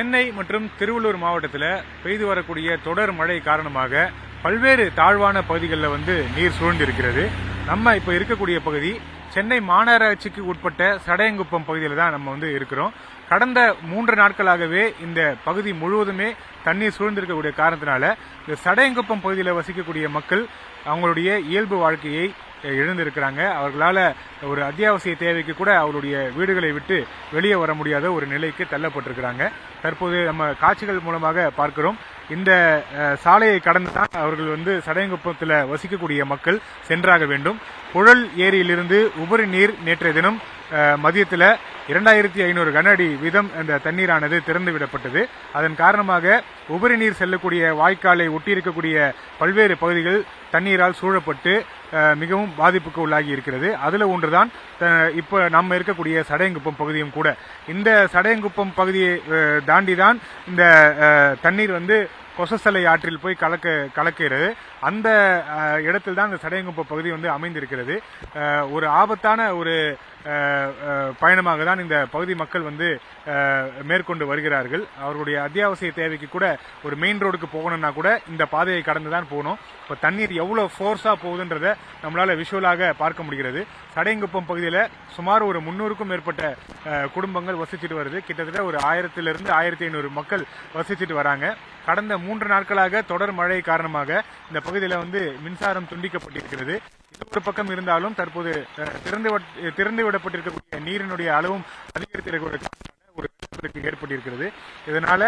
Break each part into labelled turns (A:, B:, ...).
A: சென்னை மற்றும் திருவள்ளூர் மாவட்டத்தில் பெய்து வரக்கூடிய தொடர் மழை காரணமாக பல்வேறு தாழ்வான பகுதிகளில் வந்து நீர் சூழ்ந்திருக்கிறது. நம்ம இப்போ இருக்கக்கூடிய பகுதி சென்னை மாநகராட்சிக்கு உட்பட்ட சடையங்குப்பம் பகுதியில் தான் நம்ம வந்து இருக்கிறோம். கடந்த மூன்று நாட்களாகவே இந்த பகுதி முழுவதுமே தண்ணீர் சூழ்ந்திருக்கக்கூடிய காரணத்தினால இந்த சடையங்குப்பம் பகுதியில் வசிக்கக்கூடிய மக்கள் அவங்களுடைய இயல்பு வாழ்க்கையை இழந்திருக்கிறாங்க அவர்களால் ஒரு அத்தியாவசிய தேவைக்கு கூட அவருடைய வீடுகளை விட்டு வெளியே வர முடியாத ஒரு நிலைக்கு தள்ளப்பட்டிருக்கிறாங்க. தற்போது நம்ம காட்சிகள் மூலமாக பார்க்கிறோம். இந்த சாலையை கடந்து தான் அவர்கள் வந்து சடையங்குப்பத்தில் வசிக்கக்கூடிய மக்கள் சென்றாக வேண்டும். புழல் ஏரியிலிருந்து உபரி நீர் நேற்றைய தினம் மதியத்தில் இரண்டாயிரத்தி ஐநூறு கன அடி வீதம் அந்த தண்ணீரானது திறந்து விடப்பட்டது அதன் காரணமாக உபரி நீர் செல்லக்கூடிய வாய்க்காலை ஒட்டியிருக்கக்கூடிய பல்வேறு பகுதிகள் தண்ணீரால் சூழப்பட்டு மிகவும் பாதிப்புக்கு உள்ளாகி இருக்கிறது. அதில் ஒன்றுதான் இப்போ நம்ம இருக்கக்கூடிய சடையங்குப்பம் பகுதியும் கூட. இந்த சடையங்குப்பம் பகுதியை தாண்டி தான் இந்த தண்ணீர் வந்து கொசசலை ஆற்றில் போய் கலக்க கலக்கிறது. அந்த இடத்தில் தான் இந்த சடையங்குப்பம் பகுதி வந்து அமைந்திருக்கிறது. ஒரு ஆபத்தான ஒரு பயணமாக தான் இந்த பகுதி மக்கள் வந்து மேற்கொண்டு வருகிறார்கள். அவர்களுடைய அத்தியாவசிய தேவைக்கு கூட ஒரு மெயின் ரோடுக்கு போகணும்னா கூட இந்த பாதையை கடந்து தான் போகணும். இப்போ தண்ணீர் எவ்வளோ ஃபோர்ஸாக போகுதுன்றத நம்மளால் விஷுவலாக பார்க்க முடிகிறது. சடையங்குப்பம் பகுதியில் சுமார் ஒரு முன்னூறுக்கும் மேற்பட்ட குடும்பங்கள் வசிச்சுட்டு வருது. கிட்டத்தட்ட ஒரு ஆயிரத்திலிருந்து ஆயிரத்தி ஐநூறு மக்கள் வசிச்சுட்டு வராங்க. கடந்த மூன்று நாட்களாக தொடர் மழை காரணமாக இந்த பகுதியில் வந்து மின்சாரம் துண்டிக்கப்பட்டிருக்கிறது. ஒரு பக்கம் இருந்தாலும் தற்போது அஹ், திறந்து திறந்து விடப்பட்டிருக்கக்கூடிய நீரினுடைய அளவும் அதிகரித்திருக்கிற ஒரு ஏற்பட்டிருக்கிறது. இதனால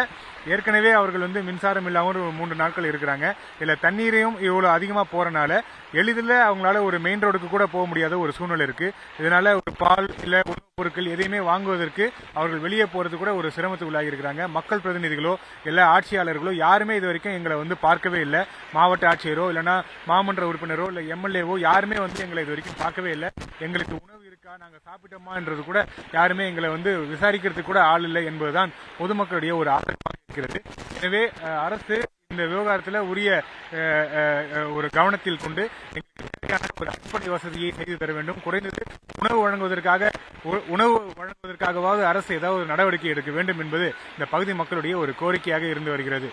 A: ஏற்கனவே அவர்கள் வந்து மின்சாரம் இல்லாமல் ஒரு மூன்று நாட்கள் இருக்கிறாங்க. இல்லை தண்ணீரையும் இவ்வளோ அதிகமாக போகிறனால எளிதில் அவங்களால ஒரு மெயின் ரோடுக்கு கூட போக முடியாத ஒரு சூழ்நிலை இருக்கு. இதனால ஒரு பால் இல்லை உணவுப் பொருட்கள் எதையுமே வாங்குவதற்கு அவர்கள் வெளியே போகிறது கூட ஒரு சிரமத்துக்கு உள்ளாகி இருக்கிறாங்க. மக்கள் பிரதிநிதிகளோ இல்லை ஆட்சியாளர்களோ யாருமே இது வரைக்கும் எங்களை வந்து பார்க்கவே இல்லை. மாவட்ட ஆட்சியரோ இல்லைனா மாமன்ற உறுப்பினரோ இல்லை எம்எல்ஏவோ யாருமே வந்து எங்களை இது வரைக்கும் பார்க்கவே இல்லை. எங்களுக்கு உணவு இருக்கா நாங்கள் சாப்பிட்டோமான்றது கூட யாருமே எங்களை வந்து விசாரிக்கிறதுக்கு கூட ஆள் இல்லை என்பதுதான் பொதுமக்களுடைய ஒரு ஆதரவாக இருக்கிறது. எனவே அரசு இந்த விவகாரத்தில் உரிய அஹ், அஹ், ஒரு கவனத்தில் கொண்டு எங்களுக்கு ஒரு அடிப்படை வசதியை செய்து தர வேண்டும். குறைந்தது உணவு வழங்குவதற்காக உ- உணவு வழங்குவதற்காகவாவது அரசு ஏதாவது ஒரு நடவடிக்கை எடுக்க வேண்டும் என்பது இந்த பகுதி மக்களுடைய ஒரு கோரிக்கையாக இருந்து வருகிறது.